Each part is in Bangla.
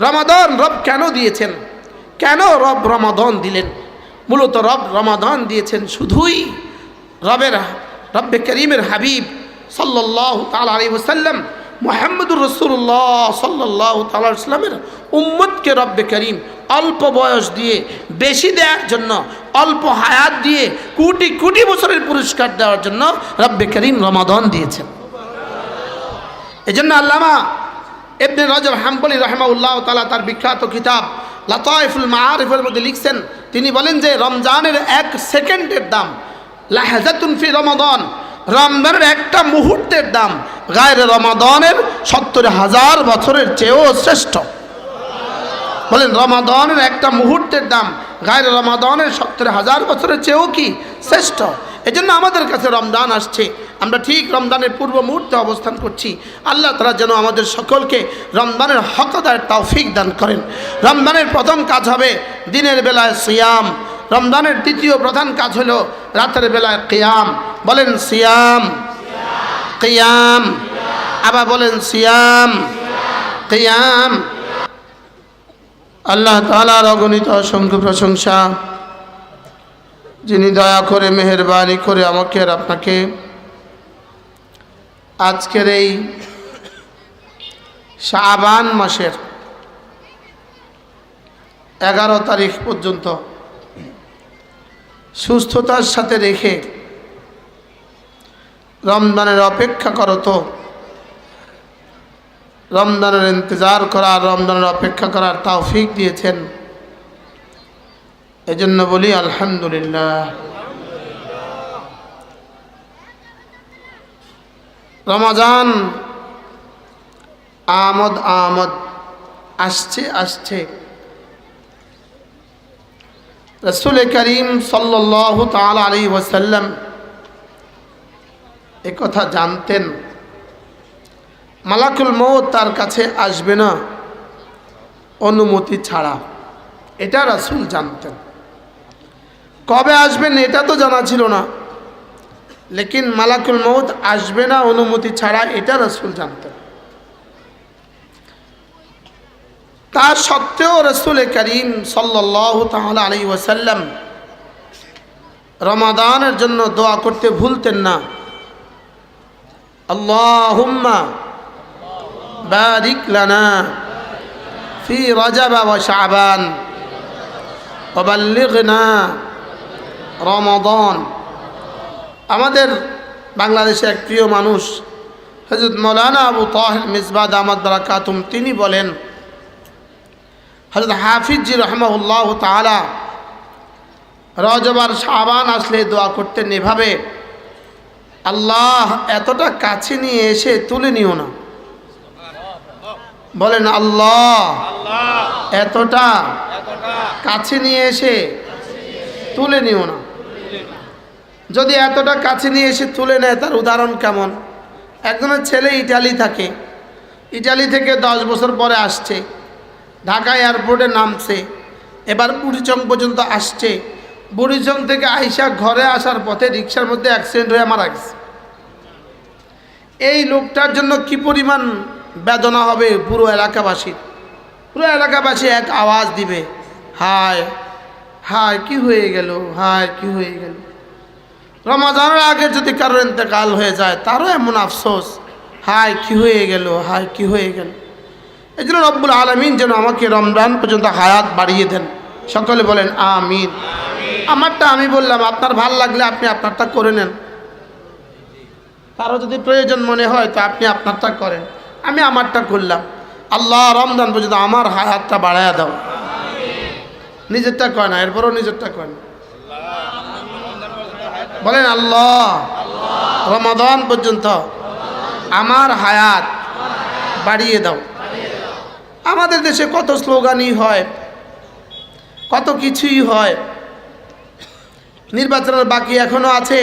রমাদান রব কেন দিয়েছেন? কেন রব রমাদান দিলেন? মূলত রব রমাদান দিয়েছেন শুধুই রবের, রব্বে করিমের হাবিব সাল্লাহ তাল আলী ওসাল্লাম মোহাম্মদুর রসুল্লাহ সাল্লাহ তাল্লামের উম্মদকে রব্বে করিম অল্প বয়স দিয়ে, বেশি দেওয়ার জন্য, অল্প হায়াত দিয়ে, কোটি কোটি বছরের পুরস্কার দেওয়ার জন্য রব্বে করিম রমাদান দিয়েছেন। এজন্য আল্লামা এবনে রজব হাম্বলি রহমাউল্লাহ তালা তার বিখ্যাত কিতাব লাতাইফুল মাআরিফের মধ্যে লিখছেন, তিনি বলেন যে রমজানের এক সেকেন্ডের দাম, লাহাজাতুন ফি রমাদান, রমজানের একটা মুহূর্তের দাম গায়ের রমাদনের সত্তর হাজার বছরের চেয়েও শ্রেষ্ঠ। বলেন, রমাদনের একটা মুহূর্তের দাম গায়ের রমাদনের সত্তর হাজার বছরের চেয়েও কি শ্রেষ্ঠ? এজন্য আমাদের কাছে রমজান আসছে। আমরা ঠিক রমজানের পূর্ব মুহূর্তে অবস্থান করছি। আল্লাহ তারা যেন আমাদের সকলকে রমজানের হকদার তৌফিক দান করেন। রমজানের প্রথম কাজ হবে দিনের বেলায় সিয়াম। রমজানের দ্বিতীয় প্রধান কাজ হলো রাতের বেলায় কিয়াম। বলেন সিয়াম। কিয়াম। আবার বলেন সিয়াম। কিয়াম। আল্লাহ তালার অগণিত অসংখ্য প্রশংসা। যিনি দয়া করে, মেহরবানি করে আমাকে আর আপনাকে আজকের এই শাবান মাসের এগারো তারিখ পর্যন্ত সুস্থতার সাথে রেখে রমজানের অপেক্ষা করো তো। রমজানের ইন্তজার করার রমজানের অপেক্ষা করার তৌফিক দিয়েছেন। এজন্য বলি আলহামদুলিল্লাহ। রমজান। আমদ আমদ। আসছে আসছে। রসুল করিম সাল্লাহ তাল আলী ওসাল্লাম কথা জানতেন। মালাকুল মৌত তার কাছে আসবে না। অনুমতি ছাড়া। এটা রাসুল জানতেন। কবে আসবেন এটা তো জানা ছিল না। লেকিন মালাকুল মৌত আসবে না অনুমতি ছাড়া এটা রসুল জানতেন তার সত্ত্বেও রসুল করিম সাল্লাহ তাহলে আলী ওসাল্লাম রমাদানের জন্য দোয়া করতে ভুলতেন না আল্লাহুম্মা বারিক লানা ফি রজব ওয়া শাবান وبلغنا রমাদান আমাদের বাংলাদেশে এক প্রিয় মানুষ হজরত মৌলানা আবু তাহের মিসবাদ আহমদ কাতুম তিনি বলেন হজরত হাফিজি রহমাউল্লাহ তালা রজবার শাবান আসলে দোয়া করতেন এভাবে আল্লাহ এতটা কাছে নিয়ে এসে তুলে নিও না। বলেন আল্লাহ এতটা কাছে নিয়ে এসে তুলে নিও না। যদি এতটা কাছে নিয়ে এসে তুলে নেয়, তার উদাহরণ কেমন? একজনের ছেলে ইটালি থাকে। ইটালি থেকে দশ বছর পরে আসছে। ঢাকা এয়ারপোর্টে নামছে। এবার বুড়িচং পর্যন্ত আসছে। বুড়িচং থেকে আইসা ঘরে আসার পথে রিক্সার মধ্যে অ্যাক্সিডেন্ট হয়ে মারা গেছে। এই লোকটার জন্য কি পরিমাণ বেদনা হবে পুরো এলাকাবাসীর? পুরো এলাকাবাসী এক আওয়াজ দিবে, হায় হায়, কি হয়ে গেল? হায়, কি হয়ে গেল? রমাজানের আগে যদি কারোর ইন্তেকাল হয়ে যায় তারও এমন আফসোস। হায় কি হয়ে গেল? হায় কি হয়ে গেল? এই জন্য রব্বুল আলমিন যেন আমাকে রমজান পর্যন্ত হায়াত বাড়িয়ে দেন। সকলে বলেন আমিন। আমারটা আমি বললাম আপনার ভালো লাগলে আপনি আপনারটা করে নেন। কারও যদি প্রয়োজন মনে হয় তো আপনি আপনারটা করেন। আমি আমারটা করলাম। আল্লাহ রমজান পর্যন্ত আমার হায়াতটা বাড়াইয়া দাও। নিজেরটা কয় না এরপরও নিজেরটা কয় না। বলেন আল্লাহ। রমাদান পর্যন্ত আমার হায়াত বাড়িয়ে দাও। আমাদের দেশে কত স্লোগানই হয়, কত কিছুই হয়। নির্বাচনের বাকি এখনও আছে,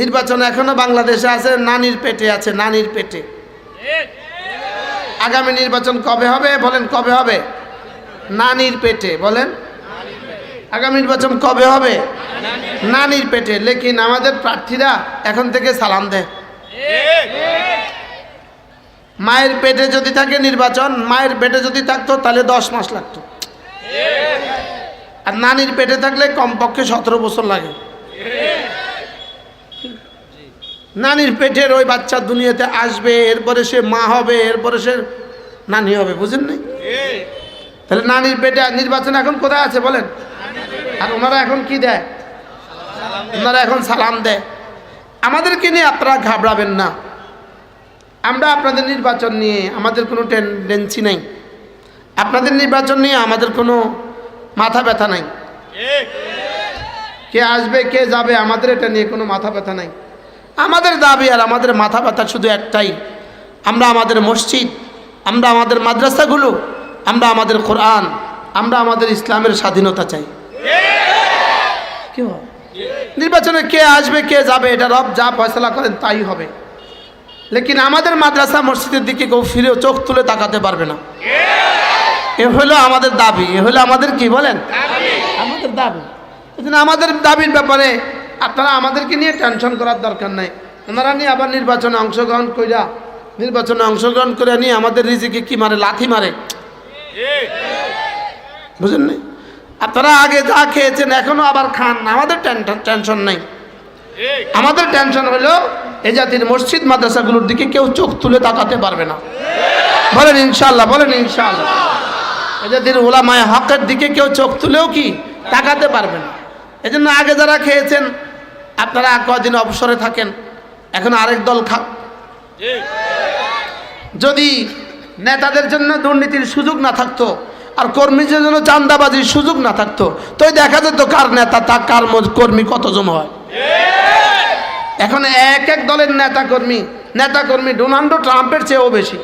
নির্বাচন এখনও বাংলাদেশে আছে, নানির পেটে আছে, নানির পেটে। আগামী নির্বাচন কবে হবে বলেন, কবে হবে? নানির পেটে বলেন। আগামী নির্বাচন কবে হবে? নানির পেটে, লেকিন আমাদের প্রার্থীরা এখন থেকে সালাম দেয়। মায়ের পেটে যদি থাকে নির্বাচন, মায়ের পেটে যদি থাকতো, তাহলে দশ মাস লাগতো। আর নানির পেটে থাকলে কমপক্ষে সতেরো বছর লাগে। নানির পেটের ওই বাচ্চা দুনিয়াতে আসবে, এরপরে সে মা হবে, এরপরে সে নানি হবে, বুঝেন নাই? তাহলে নানির পেটে নির্বাচন এখন কোথায় আছে বলেন? আর ওনারা এখন কি দেয়? ওনারা এখন সালাম দেয়। আমাদেরকে নিয়ে আপনারা ঘাবড়াবেন না। আমরা আপনাদের নির্বাচন নিয়ে আমাদের কোনো টেন্ডেন্সি নেই। আপনাদের নির্বাচন নিয়ে আমাদের কোনো মাথা ব্যথা নাই। কে আসবে, কে যাবে, আমাদের এটা নিয়ে কোনো মাথা ব্যথা নাই। আমাদের দাবি আর আমাদের মাথা ব্যথা শুধু একটাই। আমরা আমাদের মসজিদ, আমরা আমাদের মাদ্রাসাগুলো, আমরা আমাদের কোরআন, আমরা আমাদের ইসলামের স্বাধীনতা চাই। কি হয়? নির্বাচনে কে আসবে, কে যাবে, এটা রব যা ফয়সলা করেন তাই হবে। লেকিন আমাদের মাদ্রাসা মসজিদের দিকে কেউ ফিরেও চোখ তুলে তাকাতে পারবে না। এ হলো আমাদের দাবি, এ হলো আমাদের কি বলেন? আমাদের দাবি। আমাদের দাবির ব্যাপারে আপনারা আমাদেরকে নিয়ে টেনশন করার দরকার নাই। ওনারা নিয়ে আবার নির্বাচনে অংশগ্রহণ করিয়া নির্বাচনে অংশগ্রহণ করে নিয়ে আমাদের রিজিকে কি মারে, লাথি মারে? বুঝেন নাই? আপনারা আগে যা খেয়েছেন এখনও আবার খান আমাদের টেনশন নেই। আমাদের টেনশন হলো এই জাতির মসজিদ মাদ্রাসাগুলোর দিকে কেউ চোখ তুলে তাকাতে পারবে না। বলেন ইনশাল্লাহ বলেন ইনশাল্লাহ এই জাতির ওলামায় হকের দিকে কেউ চোখ তুলেও কি তাকাতে পারবে না? এই জন্য আগে যারা খেয়েছেন আপনারা কদিন অবসরে থাকেন এখন আরেক দল খাক। যদি নেতাদের জন্য দুর্নীতির সুযোগ না থাকতো আর কর্মীদের জন্য চান্দাবাজির সুযোগ না থাকতো, তো দেখা যেত কার নেতা তা কার কর্মী কতজন হয়। এখন এক এক দলের নেতা কর্মী নেতা কর্মী ডোনাল্ড ট্রাম্পের চেয়েও বেশি।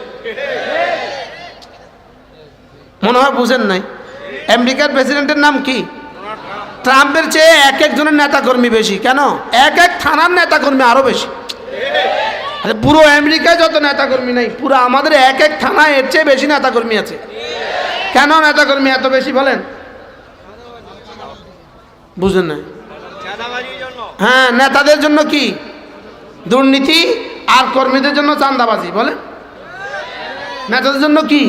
মনে হয় বুঝেন নাই? আমেরিকার প্রেসিডেন্টের নাম কি? ট্রাম্পের চেয়ে এক একজনের নেতা কর্মী বেশি। কেন? এক এক থানার নেতা কর্মী আরও বেশি। আরে পুরো আমেরিকায় যত নেতাকর্মী নাই, পুরো আমাদের এক এক থানায় এর চেয়ে বেশি নেতাকর্মী আছে। কেন নেতাকর্মী এত বেশি বলেন? বুঝেন না হ্যাঁ নেতাদের জন্য কি? দুর্নীতি আর কর্মীদের জন্য চান্দাবাজি বলে নেতাদের জন্য কি?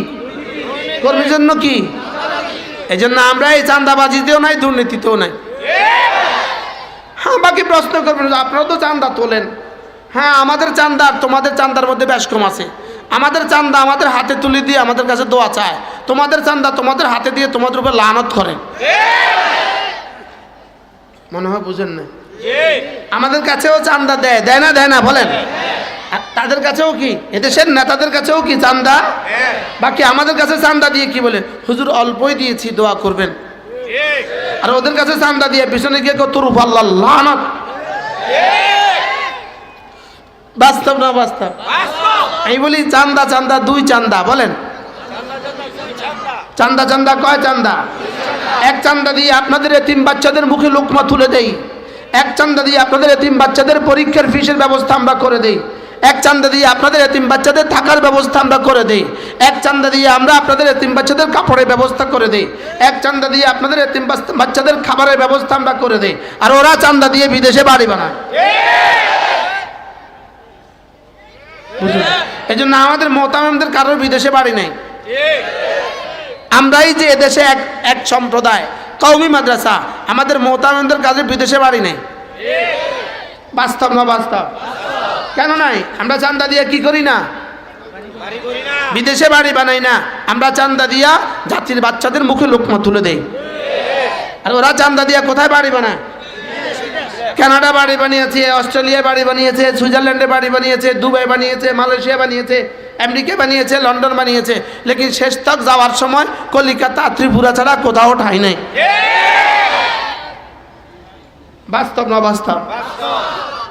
কর্মীর জন্য কি? এই জন্য আমরা এই চান্দাবাজিতেও নাই, দুর্নীতিতেও নাই। হ্যাঁ বাকি প্রশ্ন করবেন আপনারা তো চান্দা তোলেন। হ্যাঁ আমাদের চান্দা আর তোমাদের চান্দার মধ্যে বেশ কম আছে। আমাদের চান্দা আমাদের হাতে তুলে দিয়ে আমাদের কাছে দোয়া চায়। তোমাদের চান্দা তোমাদের হাতে দিয়ে তোমাদের উপর লানত করে। মনে হয় বুঝেন না আমাদের কাছেও চান্দা দেয় দেয় না দেয় না বলেন। তাদের কাছেও কি? এদেশের নেতাদের কাছেও কি চান্দা? বাকি আমাদের কাছে চান্দা দিয়ে কি বলে? হুজুর অল্পই দিয়েছি দোয়া করবেন। আর ওদের কাছে চান্দা দিয়ে পিছনে গিয়ে তোর আল্লাহ লানত। বাস্তব না বাস্তব। আমি বলি চান্দা চান্দা দুই চান্দা বলেন। চান্দা চান্দা, কয় চান্দা? এক চান্দা দিয়ে আপনাদের এতিম বাচ্চাদের মুখে লুকমা তুলে দেই। এক চান্দা দিয়ে আপনাদের এতিম বাচ্চাদের পরীক্ষার ফিসের ব্যবস্থা আমরা করে দেই। এক চান্দা দিয়ে আপনাদের এতিম বাচ্চাদের থাকার ব্যবস্থা আমরা করে দেই। এক চান্দা দিয়ে আমরা আপনাদের এতিম বাচ্চাদের কাপড়ের ব্যবস্থা করে দেই। এক চান্দা দিয়ে আপনাদের এতিম বাচ্চাদের খাবারের ব্যবস্থা আমরা করে দেই। আর ওরা চান্দা দিয়ে বিদেশে বাড়ি বানায়। এই জন্য আমাদের মোতামেমদের কারোর বিদেশে বাড়ি নেই। আমরাই যে এদেশে এক এক সম্প্রদায় কৌমি মাদ্রাসা, আমাদের মোহতানন্দের কাজে বিদেশে বাড়ি নেই। বাস্তব না বাস্তব? কেন নাই? আমরা চান্দা দিয়ে কি করি না? বিদেশে বাড়ি বানাই না। আমরা চান্দা দিয়া জাতির বাচ্চাদের মুখে লোকমা তুলে দেয় আর ওরা চান্দা দিয়া কোথায় বাড়ি বানায়? কানাডা বাড়ি বানিয়েছে, অস্ট্রেলিয়া বাড়ি বানিয়েছে, সুইজারল্যান্ডে বাড়ি বানিয়েছে, দুবাই বানিয়েছে, মালয়েশিয়া বানিয়েছে, আমেরিকা বানিয়েছে, লন্ডন বানিয়েছে। লেকিন শেষ তক যাওয়ার সময় কলিকাতা, ত্রিপুরা ছাড়া কোথাও ঠাই নাই। বাস্তব না বাস্তব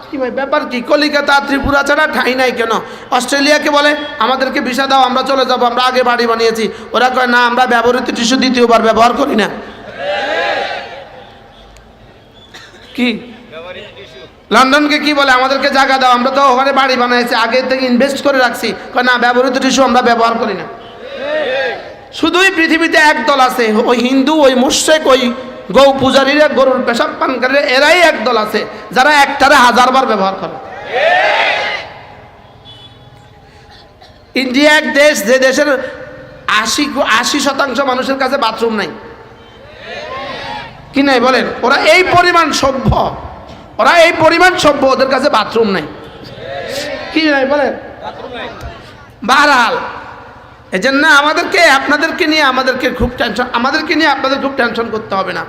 কি ভাই, ব্যাপার কি? কলিকাতা, ত্রিপুরা ছাড়া ঠাই নাই কেন? অস্ট্রেলিয়াকে বলে, আমাদেরকে ভিসা দাও, আমরা চলে যাব, আমরা আগে বাড়ি বানিয়েছি। ওরা কয়, না, আমরা ব্যবহৃত টিস্যু দ্বিতীয়বার ব্যবহার করি না। কি? লন্ডনকে কি বলে? আমাদেরকে জায়গা দাও, আমরা তো ওখানে বাড়ি বানাইছি, আগে থেকে ইনভেস্ট করে রাখছি। না, ব্যবহৃত টিস্যু আমরা ব্যবহার করি না। শুধুই পৃথিবীতে এক দল আছে, ওই হিন্দু, ওই মুশ্রেক, ওই গৌ পূজারীরা, গরুর পেশাব পানকারীরা, এরাই এক দল আছে, যারা একটারে হাজারবার ব্যবহার করে। ইন্ডিয়া এক দেশ, যে দেশের আশি আশি শতাংশ মানুষের কাছে বাথরুম নাই। কি নাই বলেন? ওরা এই পরিমাণ সভ্য। ওরা এই পরিমাণ সভ্য ওদের কাছে বাথরুম নাই। কি নাই বলেন? বাহাল এই জন্য আমাদেরকে আপনাদেরকে নিয়ে আমাদেরকে খুব টেনশন আমাদেরকে নিয়ে আপনাদের খুব টেনশন করতে হবে না।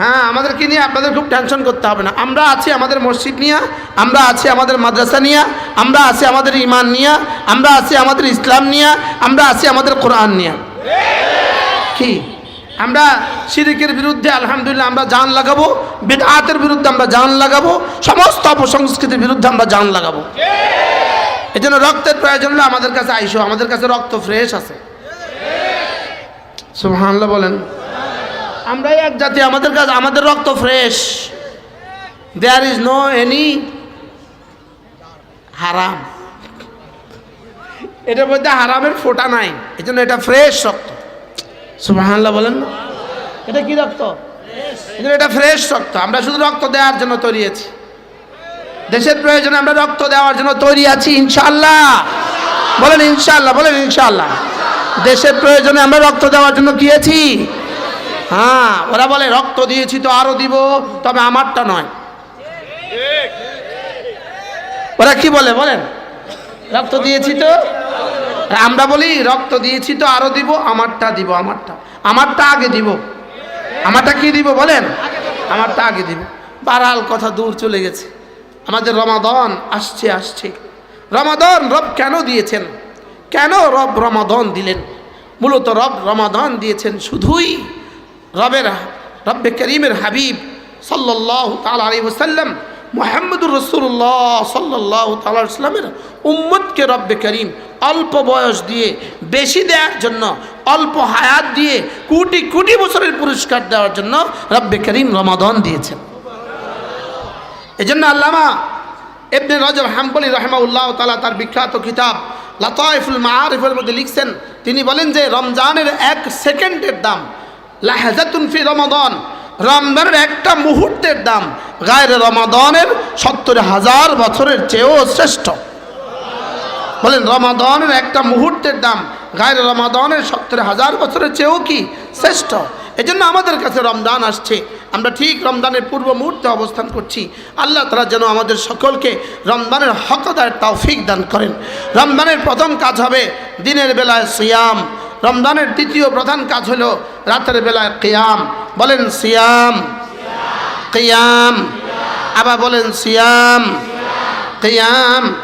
হ্যাঁ আমাদেরকে নিয়ে আপনাদের খুব টেনশন করতে হবে না। আমরা আছি আমাদের মসজিদ নিয়ে আমরা আছি আমাদের মাদ্রাসা নিয়ে আমরা আছি আমাদের ইমান নিয়ে আমরা আছি আমাদের ইসলাম নিয়ে আমরা আছি আমাদের কোরআন নিয়ে। কি? আমরা শিরিকের বিরুদ্ধে, আলহামদুলিল্লাহ, আমরা জান লাগাবো বেদাতের বিরুদ্ধে আমরা জান লাগাবো, সমস্ত অপসংস্কৃতির বিরুদ্ধে আমরা জান লাগাবো। এই জন্য রক্তের প্রয়োজন হলে আমাদের কাছে আইসো, আমাদের কাছে রক্ত ফ্রেশ আছে। সুবহানাল্লাহ বলেন। আমরাই এক জাতি, আমাদের কাছে, আমাদের রক্ত fresh. There is no any হারাম। এটার মধ্যে হারামের ফোঁটা নাই এই জন্য এটা ফ্রেশ রক্ত। সুবহানাল্লাহ বলেন। না এটা কি রক্ত? এটা ফ্রেশ রক্ত আমরা শুধু রক্ত দেওয়ার জন্য তৈরি আছি। দেশের প্রয়োজনে আমরা রক্ত দেওয়ার জন্য তৈরি আছি ইনশাল্লাহ বলেন ইনশাল্লাহ বলেন ইনশাল্লাহ দেশের প্রয়োজনে আমরা রক্ত দেওয়ার জন্য কি আছি? হ্যাঁ ওরা বলে রক্ত দিয়েছি তো আরও দিব তবে আমারটা নয়। ওরা কি বলে বলেন? রক্ত দিয়েছি তো আমরা বলি, রক্ত দিয়েছি তো আরও দিব, আমারটা দিব, আমারটা। আমারটা আগে দিব। আমারটা কি দিব বলেন? আমারটা আগে দিব। বারাল কথা দূর চলে গেছে। আমাদের রমাদন আসছে আসছে। রমাদন রব কেন দিয়েছেন? কেন রব রমাদন দিলেন? মূলত রব রমাদন দিয়েছেন শুধুই রবের, রব্বে করিমের হাবিব সাল্লাহ তাল আলী ওসাল্লাম মোহাম্মদুর রসুল্লাহ সাল্লাহ তাল্লামের উম্মদকে রব্বে করিম অল্প বয়স দিয়ে, বেশি দেওয়ার জন্য, অল্প হায়াত দিয়ে, কোটি কোটি বছরের পুরস্কার দেওয়ার জন্য রব্বে করিম রমাদন দিয়েছেন। এই জন্য আল্লামা এবনে রজব হাম্বলি রহমাউল্লাহ তালা তার বিখ্যাত কিতাব লাতাইফুল মাআরিফের মধ্যে লিখছেন, তিনি বলেন যে, রমজানের এক সেকেন্ডের দাম, লাহাজাতুন ফি রমাদন, রমজানের একটা মুহূর্তের দাম, গায়ের রমাদনের সত্তর হাজার বছরের চেয়েও শ্রেষ্ঠ। বলেন, রমাদানের একটা মুহূর্তের দাম, গায়ের রমাদানের সত্তর হাজার বছরের চেয়েও কি শ্রেষ্ঠ? এজন্য আমাদের কাছে রমজান আসছে। আমরা ঠিক রমজানের পূর্ব মুহূর্তে অবস্থান করছি। আল্লাহ তারা যেন আমাদের সকলকে রমজানের হকদার তৌফিক দান করেন। রমজানের প্রথম কাজ হবে দিনের বেলায় সিয়াম। রমজানের দ্বিতীয় প্রধান কাজ হলো রাতের বেলায় কিয়াম। বলেন, সিয়াম। কিয়াম। আবার বলেন, সিয়াম। কিয়াম।